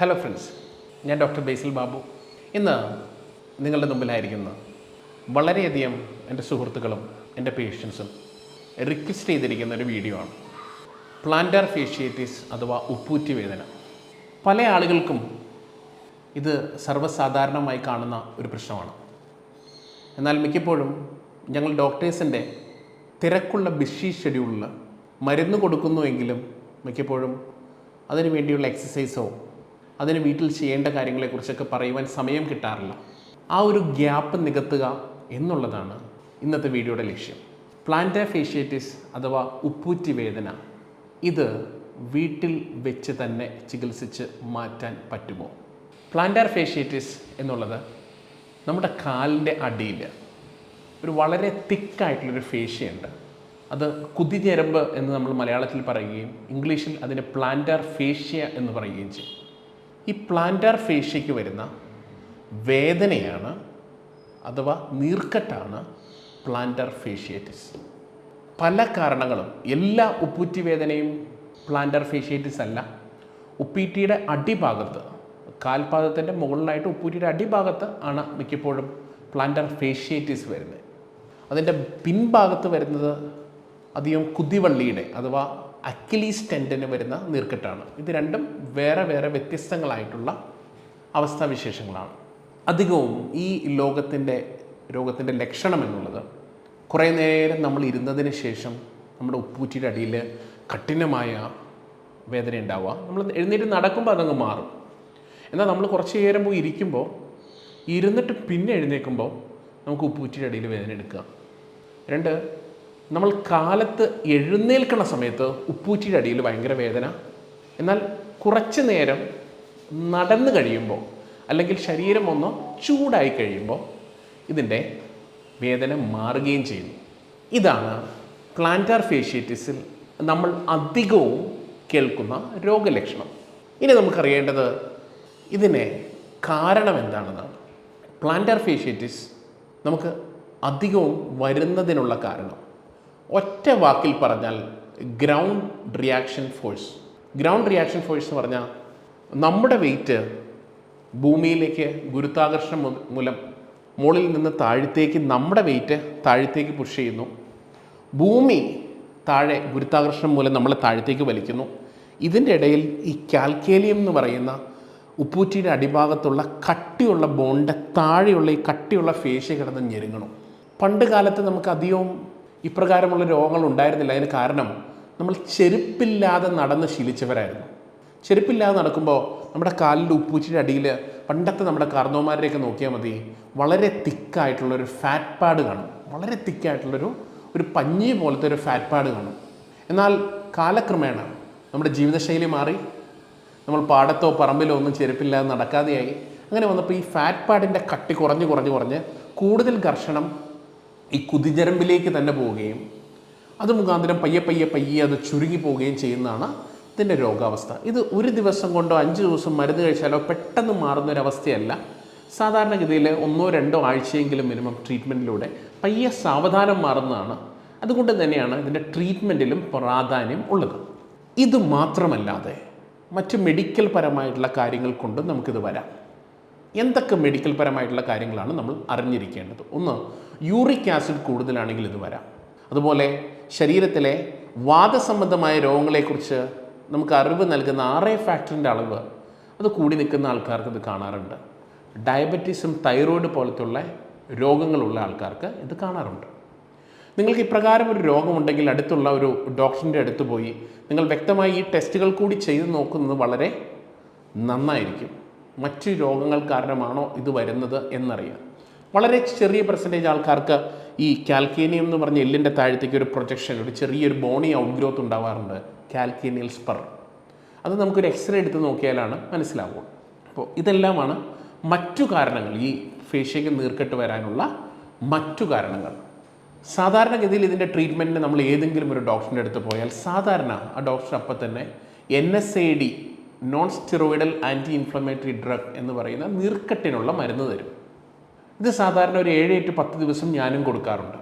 Hello friends ഞാൻ doctor ബേസിൽ ബാബു ഇന്ന് നിങ്ങളുടെ മുമ്പിലായിരിക്കുന്ന വളരെയധികം എന്റെ സുഹൃത്തുക്കളും എന്റെ പേഷ്യൻസും റിക്വസ്റ്റ് ചെയ്തിരിക്കുന്ന ഒരു വീഡിയോ ആണ്. പ്ലാന്റാർ ഫേഷ്യേറ്റീസ് അഥവാ ഉപ്പൂറ്റി വേദന. പല ആളുകൾക്കും ഇത് സർവസാധാരണമായി കാണുന്ന ഒരു പ്രശ്നമാണ്. എന്നാൽ മിക്കപ്പോഴും ഞങ്ങൾ ഡോക്ടേഴ്സിന്റെ തിരക്കുള്ള ബിഷി ഷെഡ്യൂളിൽ മരുന്ന് കൊടുക്കുന്നുവെങ്കിലും മിക്കപ്പോഴും അതിനു വേണ്ടിയുള്ള എക്സസൈസോ അതിന് വീട്ടിൽ ചെയ്യേണ്ട കാര്യങ്ങളെക്കുറിച്ചൊക്കെ പറയുവാൻ സമയം കിട്ടാറില്ല. ആ ഒരു ഗ്യാപ്പ് നികത്തുക എന്നുള്ളതാണ് ഇന്നത്തെ വീഡിയോയുടെ ലക്ഷ്യം. പ്ലാന്റ ഫേഷ്യേറ്റിസ് അഥവാ ഉപ്പൂറ്റി വേദന ഇത് വീട്ടിൽ വെച്ച് തന്നെ ചികിത്സിച്ച് മാറ്റാൻ പറ്റുമോ? പ്ലാന്റാർ ഫേഷ്യേറ്റിസ് എന്നുള്ളത് നമ്മുടെ കാലിന്റെ അടിയിൽ ഒരു വളരെ തിക്കായിട്ടുള്ളൊരു ഫേഷ്യയുണ്ട്. അത് കുതിഞ്ഞരമ്പ് എന്ന് നമ്മൾ മലയാളത്തിൽ പറയുകയും ഇംഗ്ലീഷിൽ അതിനെ പ്ലാന്റാർ ഫേഷ്യ എന്ന് പറയുകയും ചെയ്യും. ഈ പ്ലാന്റാർ ഫേഷ്യയ്ക്ക് വരുന്ന വേദനയാണ് അഥവാ നീർക്കെട്ടാണ് പ്ലാന്റാർ ഫേഷ്യേറ്റിസ് പല കാരണങ്ങളും എല്ലാ ഉപ്പൂറ്റി വേദനയും പ്ലാന്റാർ ഫേഷ്യേറ്റിസ് അല്ല. ഉപ്പീറ്റിയുടെ അടിഭാഗത്ത് കാൽപാദത്തിന്റെ മുകളിലായിട്ട് ഉപ്പൂറ്റിയുടെ അടിഭാഗത്ത് ആണ് മിക്കപ്പോഴും പ്ലാന്റാർ ഫേഷ്യേറ്റിസ് വരുന്നത്. അതിന്റെ പിൻഭാഗത്ത് വരുന്നത് അധികം കുതിവള്ളിയുടെ അഥവാ അക്കിലീസ് ടെൻഡിന് വരുന്ന നീർക്കെട്ടാണ്. ഇത് രണ്ടും വേറെ വേറെ വ്യത്യസ്തങ്ങളായിട്ടുള്ള അവസ്ഥാവിശേഷങ്ങളാണ് അധികവും ഈ ലോകത്തിന്റെ രോഗത്തിന്റെ ലക്ഷണം എന്നുള്ളത് കുറേ നേരം നമ്മൾ ഇരുന്നതിന് ശേഷം നമ്മുടെ ഉപ്പൂറ്റിയുടെ അടിയിൽ കഠിനമായ വേദന ഉണ്ടാവുക. നമ്മൾ എഴുന്നേറ്റ് നടക്കുമ്പോൾ അതങ്ങ് മാറും. എന്നാൽ നമ്മൾ കുറച്ച് നേരം പോയി ഇരിക്കുമ്പോൾ ഇരുന്നിട്ട് പിന്നെ എഴുന്നേൽക്കുമ്പോൾ നമുക്ക് ഉപ്പൂറ്റിയുടെ അടിയിൽ വേദന എടുക്കുക. രണ്ട് നമ്മൾ കാലത്ത് എഴുന്നേൽക്കുന്ന സമയത്ത് ഉപ്പൂറ്റിയുടെ അടിയിൽ ഭയങ്കര വേദന. എന്നാൽ കുറച്ച് നേരം നടന്നു കഴിയുമ്പോൾ അല്ലെങ്കിൽ ശരീരം ഒന്ന് ചൂടായി കഴിയുമ്പോൾ ഇതിന്റെ വേദന മാറുകയും ചെയ്യുന്നു. ഇതാണ് പ്ലാന്റാർ ഫേഷ്യേറ്റിസിൽ നമ്മൾ അധികവും കേൾക്കുന്ന രോഗലക്ഷണം. ഇനി നമുക്കറിയേണ്ടത് ഇതിനെ കാരണം എന്താണെന്നാണ്. പ്ലാന്റാർ ഫേഷ്യേറ്റിസ് നമുക്ക് അധികവും വരുന്നതിനുള്ള കാരണം. ഒറ്റ വാക്കിൽ പറഞ്ഞാൽ ground reaction force. Ground reaction force എന്ന് പറഞ്ഞാൽ നമ്മുടെ വെയിറ്റ് ഭൂമിയിലേക്ക് ഗുരുത്വാകർഷണം മൂലം മുകളിൽ നിന്ന് താഴത്തേക്ക് നമ്മുടെ വെയിറ്റ് താഴത്തേക്ക് പുഷ് ചെയ്യുന്നു. ഭൂമി താഴെ ഗുരുത്വാകർഷണം മൂലം നമ്മളെ താഴത്തേക്ക് വലിക്കുന്നു. ഇതിന്റെ ഇടയിൽ ഈ കാൽക്കേലിയം എന്ന് പറയുന്ന ഉപ്പൂറ്റിയുടെ അടിഭാഗത്തുള്ള കട്ടിയുള്ള ബോണ്ട് താഴെയുള്ള ഈ കട്ടിയുള്ള ഫേഷ്യ കിടന്ന് ഞെരുങ്ങണം പണ്ട് കാലത്ത് നമുക്ക് അധികവും ഇപ്രകാരമുള്ള രോഗങ്ങൾ ഉണ്ടായിരുന്നില്ല. അതിന് കാരണം നമ്മൾ ചെരുപ്പില്ലാതെ നടന്ന് ശീലിച്ചവരായിരുന്നു. ചെരുപ്പില്ലാതെ നടക്കുമ്പോൾ നമ്മുടെ കാലിന്റെ ഉപ്പൂച്ചിയുടെ അടിയിൽ പണ്ടത്തെ നമ്മുടെ കാർന്നോമാരുടെയൊക്കെ നോക്കിയാൽ മതി. വളരെ തിക്കായിട്ടുള്ളൊരു ഫാറ്റ് പാഡ് കാണും. വളരെ തിക്കായിട്ടുള്ളൊരു ഒരു പഞ്ഞി പോലത്തെ ഒരു ഫാറ്റ് പാഡ് കാണും. എന്നാൽ കാലക്രമേണ നമ്മുടെ ജീവിതശൈലി മാറി. നമ്മൾ പാടത്തോ പറമ്പിലോ ഒന്നും ചെരുപ്പില്ലാതെ നടക്കാതെയായി. അങ്ങനെ വന്നപ്പോൾ ഈ ഫാറ്റ് പാഡിന്റെ കട്ടി കുറഞ്ഞ് കുറഞ്ഞ് കുറഞ്ഞ് കൂടുതൽ ഘർഷണം ഈ കുതിഞ്ഞരമ്പിലേക്ക് തന്നെ പോവുകയും അത് മുഖാന്തരം പയ്യെ പയ്യെ പയ്യെ അത് ചുരുങ്ങി പോവുകയും ചെയ്യുന്നതാണ് ഇതിന്റെ രോഗാവസ്ഥ. ഇത് ഒരു ദിവസം കൊണ്ടോ അഞ്ച് ദിവസം മരുന്ന് കഴിച്ചാലോ പെട്ടെന്ന് മാറുന്ന ഒരു അവസ്ഥയല്ല സാധാരണഗതിയിൽ ഒന്നോ രണ്ടോ ആഴ്ചയെങ്കിലും മിനിമം ട്രീറ്റ്മെന്റിലൂടെ പയ്യെ സാവധാനം മാറുന്നതാണ്. അതുകൊണ്ട് തന്നെയാണ് ഇതിന്റെ ട്രീറ്റ്മെന്റിലും പ്രാധാന്യം ഉള്ളത്. ഇത് മാത്രമല്ലാതെ മറ്റ് മെഡിക്കൽ പരമായിട്ടുള്ള കാര്യങ്ങൾ കൊണ്ടും നമുക്കിത് വരാം. എന്തൊക്കെ മെഡിക്കൽ പരമായിട്ടുള്ള കാര്യങ്ങളാണ് നമ്മൾ അറിഞ്ഞിരിക്കേണ്ടത്? ഒന്ന് യൂറിക് ആസിഡ് കൂടുതലാണെങ്കിൽ ഇത് വരാം. അതുപോലെ ശരീരത്തിലെ വാദസംബന്ധമായ രോഗങ്ങളെക്കുറിച്ച് നമുക്ക് അറിവ് നൽകുന്ന എ ഫാക്ടറിന്റെ അളവ് അത് കൂടി നിൽക്കുന്ന ആൾക്കാർക്ക് ഇത് കാണാറുണ്ട്. ഡയബറ്റീസും തൈറോയ്ഡ് പോലത്തുള്ള രോഗങ്ങളുള്ള ആൾക്കാർക്ക് ഇത് കാണാറുണ്ട്. നിങ്ങൾക്ക് ഇപ്രകാരം ഒരു രോഗമുണ്ടെങ്കിൽ അടുത്തുള്ള ഒരു ഡോക്ടറിന്റെ അടുത്ത് പോയി നിങ്ങൾ വ്യക്തമായി ഈ ടെസ്റ്റുകൾ കൂടി ചെയ്ത് നോക്കുന്നത് വളരെ നന്നായിരിക്കും. മറ്റ് രോഗങ്ങൾ കാരണമാണോ ഇത് വരുന്നത് എന്നറിയാം വളരെ ചെറിയ പെർസെന്റേജ് ആൾക്കാർക്ക് ഈ കാൽക്കേനിയം എന്ന് പറഞ്ഞ എല്ലിന്റെ താഴത്തേക്ക് ഒരു പ്രൊജക്ഷൻ ഒരു ചെറിയൊരു ബോണി ഔട്ട് ഗ്രോത്ത് ഉണ്ടാവാറുണ്ട്. കാൽക്കേനിയൽ സ്പർ അത് നമുക്കൊരു എക്സ്റേ എടുത്ത് നോക്കിയാലാണ് മനസ്സിലാവുക. അപ്പോൾ ഇതെല്ലാമാണ് മറ്റു കാരണങ്ങൾ ഈ ഫേഷ്യയ്ക്ക് നീർക്കെട്ട് വരാനുള്ള മറ്റു കാരണങ്ങൾ. സാധാരണഗതിയിൽ ഇതിന്റെ ട്രീറ്റ്മെന്റിന് നമ്മൾ ഏതെങ്കിലും ഒരു ഡോക്ടറിന്റെ അടുത്ത് പോയാൽ സാധാരണ ആ ഡോക്ടർ അപ്പം തന്നെ N S A D non steroidal anti inflammatory drug എന്ന് പറയുന്ന നീർക്കെട്ടിനുള്ള മരുന്ന് തരും. ഇത് സാധാരണ ഒരു ഏഴ് എട്ട് പത്ത് ദിവസം ഞാനും കൊടുക്കാറുണ്ട്.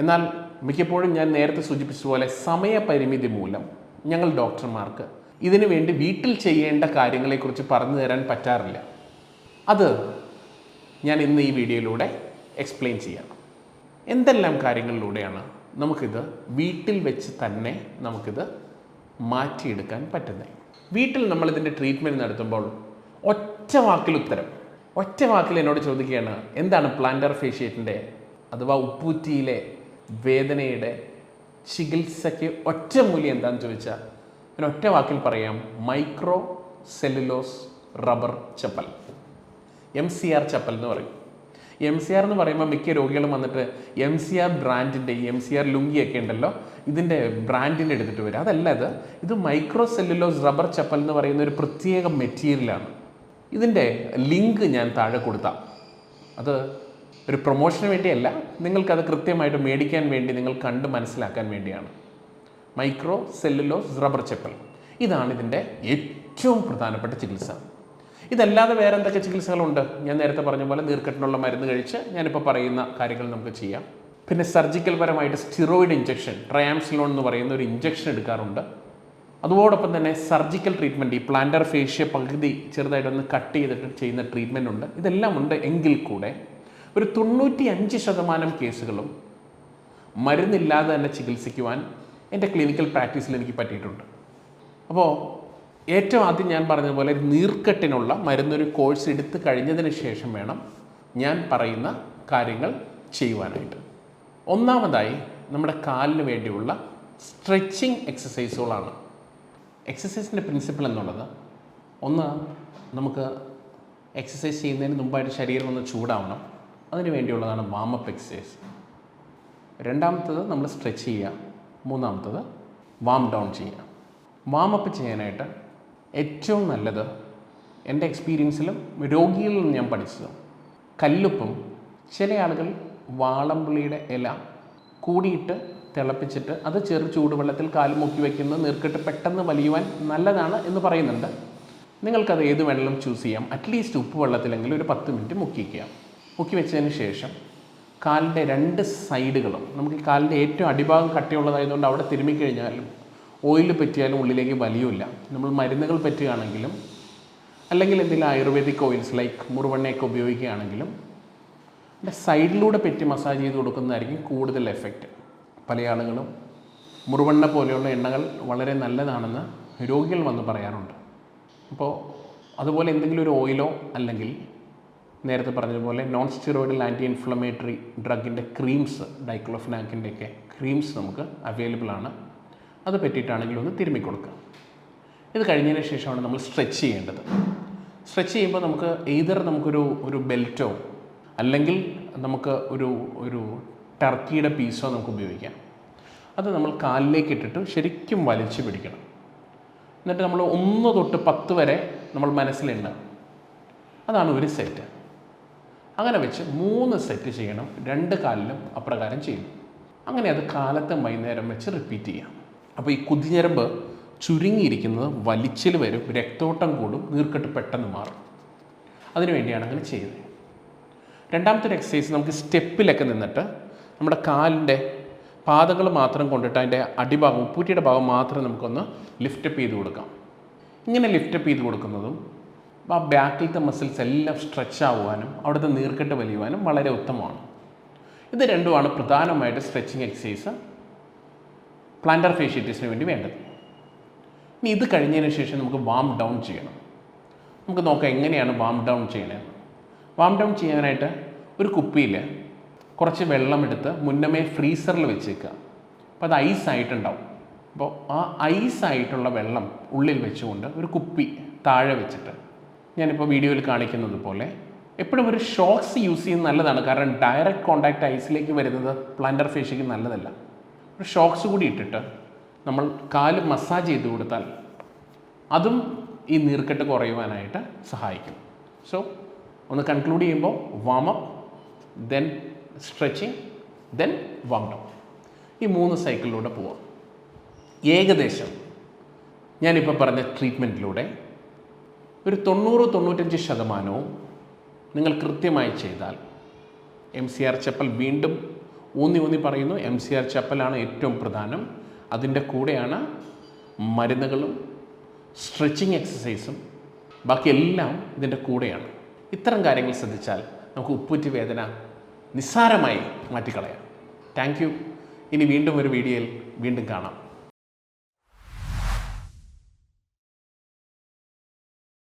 എന്നാൽ മിക്കപ്പോഴും ഞാൻ നേരത്തെ സൂചിപ്പിച്ചതുപോലെ സമയപരിമിതി മൂലം ഞങ്ങൾ ഡോക്ടർമാർക്ക് ഇതിനു വേണ്ടി വീട്ടിൽ ചെയ്യേണ്ട കാര്യങ്ങളെക്കുറിച്ച് പറഞ്ഞു തരാൻ പറ്റാറില്ല. അത് ഞാൻ ഇന്ന് ഈ വീഡിയോയിലൂടെ എക്സ്പ്ലെയിൻ ചെയ്യാം എന്തെല്ലാം കാര്യങ്ങളിലൂടെയാണ് നമുക്കിത് വീട്ടിൽ വെച്ച് തന്നെ നമുക്കിത് മാറ്റിയെടുക്കാൻ പറ്റുന്നത്? വീട്ടിൽ നമ്മളിതിന്റെ ട്രീറ്റ്മെന്റ് നടത്തുമ്പോൾ ഒറ്റ വാക്കിൽ ഉത്തരം. ഒറ്റ വാക്കിൽ എന്നോട് ചോദിക്കുകയാണ് എന്താണ് പ്ലാന്റർ ഫേഷ്യേറ്റിന്റെ അഥവാ ഉപ്പൂറ്റിയിലെ വേദനയുടെ ചികിത്സയ്ക്ക് ഒറ്റ മൂല്യം എന്താണെന്ന് ചോദിച്ചാൽ ഞാൻ ഒറ്റ വാക്കിൽ പറയാം micro cellulose rubber chappal. M C R chappal എന്ന് പറയും. എം സി ആർ എന്ന് പറയുമ്പോൾ മിക്ക രോഗികളും വന്നിട്ട് എം സി ആർ ബ്രാൻഡിന്റെ എം സി ആർ ലുങ്കിയൊക്കെ ഉണ്ടല്ലോ ഇതിന്റെ ബ്രാൻഡിന്റെ എടുത്തിട്ട് വരും. അതല്ല ഇത് ഇത് മൈക്രോ സെല്ലുലോസ് റബ്ബർ ചപ്പൽ എന്ന് പറയുന്ന ഒരു പ്രത്യേക മെറ്റീരിയലാണ്. ഇതിന്റെ ലിങ്ക് ഞാൻ താഴെ കൊടുത്താം. അത് ഒരു പ്രൊമോഷന് വേണ്ടിയല്ല നിങ്ങൾക്കത് കൃത്യമായിട്ട് മേടിക്കാൻ വേണ്ടി നിങ്ങൾ കണ്ട് മനസ്സിലാക്കാൻ വേണ്ടിയാണ്. മൈക്രോ സെല്ലുലോസ് റബ്ബർ ചെപ്പൽ ഇതാണ് ഇതിന്റെ ഏറ്റവും പ്രധാനപ്പെട്ട ചികിത്സ. ഇതല്ലാതെ വേറെ എന്തൊക്കെ ചികിത്സകളുണ്ട്? ഞാൻ നേരത്തെ പറഞ്ഞ പോലെ നീർക്കെട്ടിനുള്ള മരുന്ന് കഴിച്ച് ഞാനിപ്പോൾ പറയുന്ന കാര്യങ്ങൾ നമുക്ക് ചെയ്യാം. പിന്നെ സർജിക്കൽ പരമായിട്ട് സ്റ്റിറോയിഡ് ഇഞ്ചക്ഷൻ ട്രയാംസിലോൺ എന്ന് പറയുന്ന ഒരു ഇഞ്ചക്ഷൻ എടുക്കാറുണ്ട്. അതോടൊപ്പം തന്നെ സർജിക്കൽ ട്രീറ്റ്മെന്റ് ഈ പ്ലാന്റർ ഫേഷ്യ പകുതി ചെറുതായിട്ടൊന്ന് കട്ട് ചെയ്തിട്ട് ചെയ്യുന്ന ട്രീറ്റ്മെന്റ് ഉണ്ട്. ഇതെല്ലാം ഉണ്ട് എങ്കിൽ കൂടെ ഒരു തൊണ്ണൂറ്റി അഞ്ച് ശതമാനം കേസുകളും മരുന്നില്ലാതെ തന്നെ ചികിത്സിക്കുവാൻ എന്റെ ക്ലിനിക്കൽ പ്രാക്ടീസിൽ എനിക്ക് പറ്റിയിട്ടുണ്ട്. അപ്പോൾ ഏറ്റവും ആദ്യം ഞാൻ പറഞ്ഞതുപോലെ നീർക്കെട്ടിനുള്ള മരുന്നൊരു കോഴ്സ് എടുത്ത് കഴിഞ്ഞതിന് ശേഷം വേണം ഞാൻ പറയുന്ന കാര്യങ്ങൾ ചെയ്യുവാനായിട്ട്. ഒന്നാമതായി നമ്മുടെ കാലിന് വേണ്ടിയുള്ള സ്ട്രെച്ചിങ് എക്സസൈസുകളാണ് എക്സസൈസിന്റെ പ്രിൻസിപ്പിൾ എന്നുള്ളത് ഒന്ന് നമുക്ക് എക്സസൈസ് ചെയ്യുന്നതിന് മുമ്പായിട്ട് ശരീരം ഒന്ന് ചൂടാവണം. അതിന് വേണ്ടിയുള്ളതാണ് വാമപ്പ് എക്സസൈസ് രണ്ടാമത്തത് നമ്മൾ സ്ട്രെച്ച് ചെയ്യുക. മൂന്നാമത്തത് വാം ഡൗൺ ചെയ്യുക. വാമപ്പ് ചെയ്യാനായിട്ട് ഏറ്റവും നല്ലത് എന്റെ എക്സ്പീരിയൻസിലും രോഗികളിൽ നിന്ന് ഞാൻ പഠിച്ചത് കല്ലുപ്പും ചില ആളുകൾ വാളംപുളിയുടെ ഇല കൂടിയിട്ട് തിളപ്പിച്ചിട്ട് അത് ചെറു ചൂടുവെള്ളത്തിൽ കാൽ മുക്കി വയ്ക്കുന്നത് നീർക്കെട്ട് പെട്ടെന്ന് വലിയുവാൻ നല്ലതാണ് എന്ന് പറയുന്നുണ്ട്. നിങ്ങൾക്കത് ഏത് വേണമെങ്കിലും ചൂസ് ചെയ്യാം. അറ്റ്ലീസ്റ്റ് ഉപ്പ് വെള്ളത്തിലെങ്കിലും ഒരു പത്ത് മിനിറ്റ് മുക്കിക്കുക മുക്കി വെച്ചതിന് ശേഷം കാലിന്റെ രണ്ട് സൈഡുകളും നമുക്ക് ഈ കാലിന്റെ ഏറ്റവും അടിഭാഗം കട്ടിയുള്ളതായതുകൊണ്ട് അവിടെ തിരുമ്മിക്കഴിഞ്ഞാലും ഓയിൽ പറ്റിയാലും ഉള്ളിലേക്ക് വലിയില്ല. നമ്മൾ മരുന്നുകൾ പറ്റുകയാണെങ്കിലും അല്ലെങ്കിൽ എന്തെങ്കിലും ആയുർവേദിക് ഓയിൽസ് ലൈക്ക് മുറുവെണ്ണയൊക്കെ ഉപയോഗിക്കുകയാണെങ്കിലും സൈഡിലൂടെ പറ്റി മസാജ് ചെയ്ത് കൊടുക്കുന്നതായിരിക്കും കൂടുതൽ എഫക്റ്റ് പല ആളുകളും മുറുവണ്ണ പോലെയുള്ള എണ്ണകൾ വളരെ നല്ലതാണെന്ന് രോഗികൾ വന്ന് പറയാറുണ്ട്. അപ്പോൾ അതുപോലെ എന്തെങ്കിലും ഒരു ഓയിലോ അല്ലെങ്കിൽ നേരത്തെ പറഞ്ഞതുപോലെ നോൺ സ്റ്റിറോയിഡൽ ആന്റി ഇൻഫ്ലമേറ്ററി ഡ്രഗിന്റെ ക്രീംസ് ഡൈക്ലോഫിനാക്കിന്റെ ഒക്കെ ക്രീംസ് നമുക്ക് അവൈലബിൾ ആണ്. അത് പറ്റിയിട്ടാണെങ്കിലും ഒന്ന് തിരുമ്മി കൊടുക്കുക. ഇത് കഴിഞ്ഞതിന് ശേഷമാണ് നമ്മൾ സ്ട്രെച്ച് ചെയ്യേണ്ടത്. സ്ട്രെച്ച് ചെയ്യുമ്പോൾ നമുക്ക് എയ്തർ നമുക്കൊരു ഒരു ബെൽറ്റോ അല്ലെങ്കിൽ നമുക്ക് ഒരു ഒരു ടർക്കിയുടെ പീസോ നമുക്ക് ഉപയോഗിക്കാം. അത് നമ്മൾ കാലിലേക്ക് ഇട്ടിട്ട് ശരിക്കും വലിച്ചു പിടിക്കണം. എന്നിട്ട് നമ്മൾ ഒന്ന് തൊട്ട് പത്ത് വരെ നമ്മൾ മനസ്സിലുണ്ട് അതാണ് ഒരു സെറ്റ്. അങ്ങനെ വെച്ച് മൂന്ന് സെറ്റ് ചെയ്യണം. രണ്ട് കാലിലും അപ്രകാരം ചെയ്യും. അങ്ങനെ അത് കാലത്തെ വൈകുന്നേരം വെച്ച് റിപ്പീറ്റ് ചെയ്യാം. അപ്പോൾ ഈ കുതിഞ്ഞരമ്പ് ചുരുങ്ങിയിരിക്കുന്നത് വലിച്ചിൽ വരും രക്തോട്ടം കൂടും നീർക്കെട്ട് പെട്ടെന്ന് മാറും. അതിനുവേണ്ടിയാണ് അങ്ങനെ ചെയ്യുന്നത്. രണ്ടാമത്തെ ഒരു എക്സസൈസ് നമുക്ക് സ്റ്റെപ്പിലൊക്കെ നിന്നിട്ട് നമ്മുടെ കാലിന്റെ പാദങ്ങൾ മാത്രം കൊണ്ടിട്ട് അതിന്റെ അടിഭാഗം ഉപ്പൂറ്റിയുടെ ഭാഗം മാത്രം നമുക്കൊന്ന് ലിഫ്റ്റപ്പ് ചെയ്ത് കൊടുക്കാം. ഇങ്ങനെ ലിഫ്റ്റപ്പ് ചെയ്ത് കൊടുക്കുന്നതും ആ ബാക്കിലത്തെ മസിൽസ് എല്ലാം സ്ട്രെച്ച് ആവാനും അവിടുത്തെ നീർക്കെട്ട് വലിയുവാനും വളരെ ഉത്തമമാണ്. ഇത് രണ്ടുമാണ് പ്രധാനമായിട്ട് സ്ട്രെച്ചിങ് എക്സസൈസ് പ്ലാന്റർ ഫേഷ്യറ്റീസിന് വേണ്ടി വേണ്ടത്. ഇനി ഇത് കഴിഞ്ഞതിന് ശേഷം നമുക്ക് വാം ഡൗൺ ചെയ്യണം. നമുക്ക് നോക്കാം എങ്ങനെയാണ് വാം ഡൗൺ ചെയ്യണത് വാം ഡൗൺ ചെയ്യാനായിട്ട് ഒരു കുപ്പിയിൽ കുറച്ച് വെള്ളമെടുത്ത് മുന്നമേ ഫ്രീസറിൽ വെച്ചേക്കുക. അപ്പോൾ അത് ഐസ് ആയിട്ടുണ്ടാവും. അപ്പോൾ ആ ഐസ് ആയിട്ടുള്ള വെള്ളം ഉള്ളിൽ വെച്ചുകൊണ്ട് ഒരു കുപ്പി താഴെ വെച്ചിട്ട് ഞാനിപ്പോൾ വീഡിയോയിൽ കാണിക്കുന്നത് പോലെ എപ്പോഴും ഒരു ഷോക്സ് യൂസ് ചെയ്യുന്നത് നല്ലതാണ്. കാരണം ഡയറക്റ്റ് കോണ്ടാക്റ്റ് ഐസിലേക്ക് വരുന്നത് പ്ലാന്റർ ഫേഷ്യയ്ക്ക് നല്ലതല്ല. ഒരു ഷോക്സ് കൂടി ഇട്ടിട്ട് നമ്മൾ കാൽ മസാജ് ചെയ്ത് കൊടുത്താൽ അതും ഈ നീർക്കെട്ട് കുറയുവാനായിട്ട് സഹായിക്കും. സോ ഒന്ന് കൺക്ലൂഡ് ചെയ്യുമ്പോൾ warm up then stretching then warm down ഈ മൂന്ന് സൈക്കിളിലൂടെ പോവാം. ഏകദേശം ഞാനിപ്പോൾ പറഞ്ഞ ട്രീറ്റ്മെന്റിലൂടെ ഒരു തൊണ്ണൂറ് തൊണ്ണൂറ്റഞ്ച് ശതമാനവും നിങ്ങൾ കൃത്യമായി ചെയ്താൽ എം സി ആർ ചപ്പൽ വീണ്ടും ഊന്നി ഊന്നി പറയുന്നു എം സി ആർ ചപ്പലാണ് ഏറ്റവും പ്രധാനം. അതിന്റെ കൂടെയാണ് മരുന്നുകളും സ്ട്രെച്ചിങ് എക്സസൈസും ബാക്കിയെല്ലാം ഇതിന്റെ കൂടെയാണ്. ഇത്തരം കാര്യങ്ങൾ ശ്രദ്ധിച്ചാൽ നമുക്ക് ഉപ്പുറ്റി വേദന നിസ്സാരമായി മാറ്റിക്കളയാം. താങ്ക് യു ഇനി വീണ്ടും ഒരു വീഡിയോയിൽ വീണ്ടും കാണാം.